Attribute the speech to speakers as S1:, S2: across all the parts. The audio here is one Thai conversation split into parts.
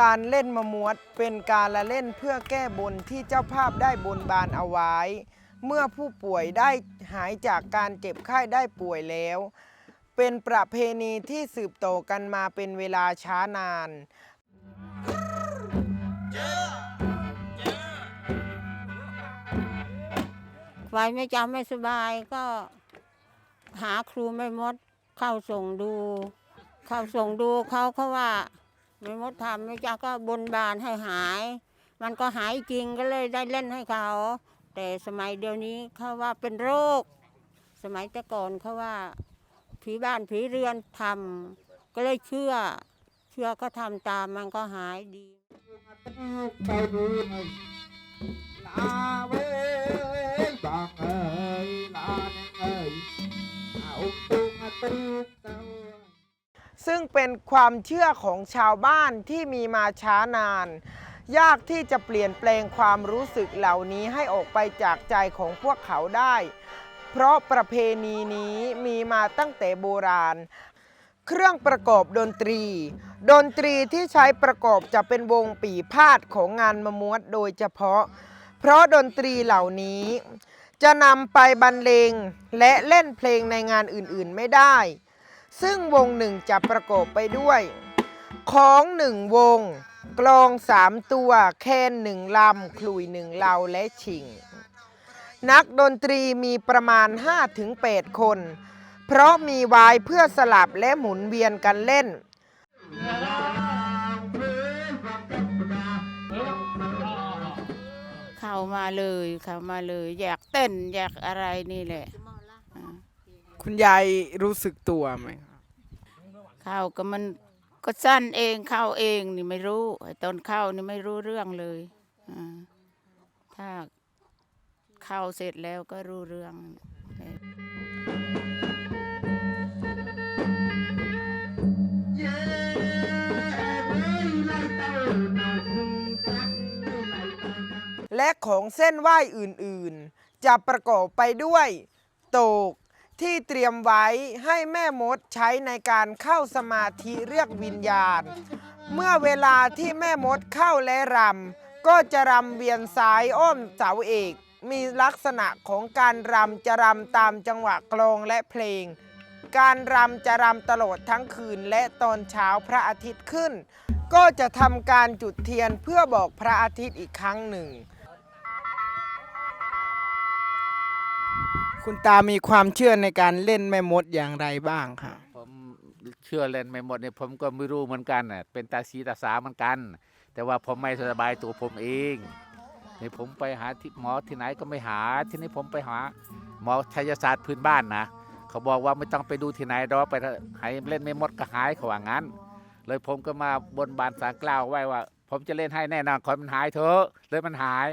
S1: การเล่นมะมวดเป็นการละเล่นเพื่อแก้บนที่เจ้าภาพได้บนบานเอาไว้ เมื่อผู้ป่วยได้หายจากการเจ็บไข้ได้ป่วยแล้ว เป็นประเพณีที่สืบต่อกันมาเป็นเวลาช้านาน
S2: ไฟไม่จำไม่สบายก็หาครูไม่มดเข้าส่งดู เข้าส่งดูเขาเขาว่า ไม่มดทำไม่จ้าก็บนบานให้หาย มันก็หายจริงก็เลยได้เล่นให้เขา แต่สมัยเดียวนี้เขาว่าเป็นโรค สมัยแต่ก่อนเขาว่าผีบ้านผีเรือนทำก็เลยเชื่อ เชื่อก็ทำตามมันก็หายดี
S3: ลาเว้ยบางเอ้ยลาแนงเอ้ยเอาตุงอะตุงเต้า
S1: ซึ่งเป็นความเชื่อของชาวบ้านที่มีมาช้านาน ยากที่จะเปลี่ยนแปลงความรู้สึกเหล่านี้ให้ออกไปจากใจของพวกเขาได้ เพราะประเพณีนี้มีมาตั้งแต่โบราณ เครื่องประกอบดนตรี ดนตรีที่ใช้ประกอบจะเป็นวงปีพาดของงานมมวดโดยเฉพาะ เพราะดนตรีเหล่านี้จะนำไปบรรเลงและเล่นเพลงในงานอื่นๆไม่ได้ ซึ่งวงหนึ่งจะประกอบไปด้วย ของหนึ่งวง กลองสามตัว แคนหนึ่งลำ คลุยหนึ่งเลาและชิง นักดนตรีมีประมาณ 5-8 คน เพราะมีไว้เพื่อสลับและหมุนเวียนกันเล่น
S2: เข้ามาเลยเข้ามาเลย อยากเต้นอยากอะไรนี่แหละ
S1: คุณยายรู้สึกตัวไหมครับ
S2: เข้าก็มันก็สั้นเองเข้าเองนี่ไม่รู้ไอ้ตอนเข้านี่ไม่รู้เรื่องเลยอ่าถ้าเข้าเสร็จแล้วก็รู้เรื่อง
S3: เย้เว้ยไล่เต้านาคุงจักไล่เต้านา
S1: และของเส้นไหว้อื่นๆ จะประกอบไปด้วย โตก ที่เตรียมไว้ให้แม่มดใช้ในการเข้าสมาธิเรียกวิญญาณ เมื่อเวลาที่แม่มดเข้าและรำก็จะรำเวียนซ้ายอ้อมเสาเอกมีลักษณะของการรำจะรำตามจังหวะกลองและเพลง การรำจะรำตลอดทั้งคืนและตอนเช้าพระอาทิตย์ขึ้น ก็จะทำการจุดเทียนเพื่อบอกพระอาทิตย์อีกครั้งหนึ่ง คุณตามีความเชื่อในการเล่นแม่มดอย่างไรบ้างคะ
S4: ผมเชื่อเล่นไม่หมดเนี่ยผมก็ไม่รู้เหมือนกันน่ะเป็นตาสีตาสาเหมือนกัน แต่ว่าผมไม่สบายตัวผมเองนี่ผมไปหาที่หมอที่ไหนก็ไม่หา ที่นี่ผมไปหาหมอชัยศาสตร์พื้นบ้านนะเขาบอกว่าไม่ต้องไปดูที่ไหนรอกไปให้เล่นไม่หมดก็หายเขาว่างั้น เลยผมก็มาบนบานสารกล่าวไว้ว่า ผมจะเล่นให้แน่นอนขอให้มันหายเถอะเลยมันหาย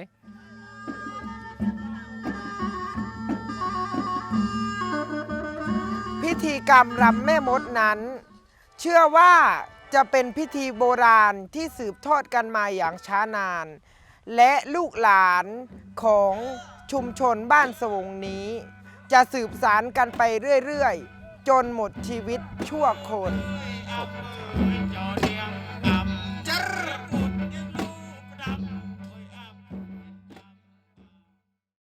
S1: ธีกรรมรำแม่มดนั้น เชื่อว่าจะเป็นพิธีโบราณที่สืบทอดกันมาอย่างช้านาน และลูกหลานของชุมชนบ้านสวงนี้ จะสืบสารกันไปเรื่อย ๆ จนหมดชีวิตชั่วคนขอบคุณค่ะ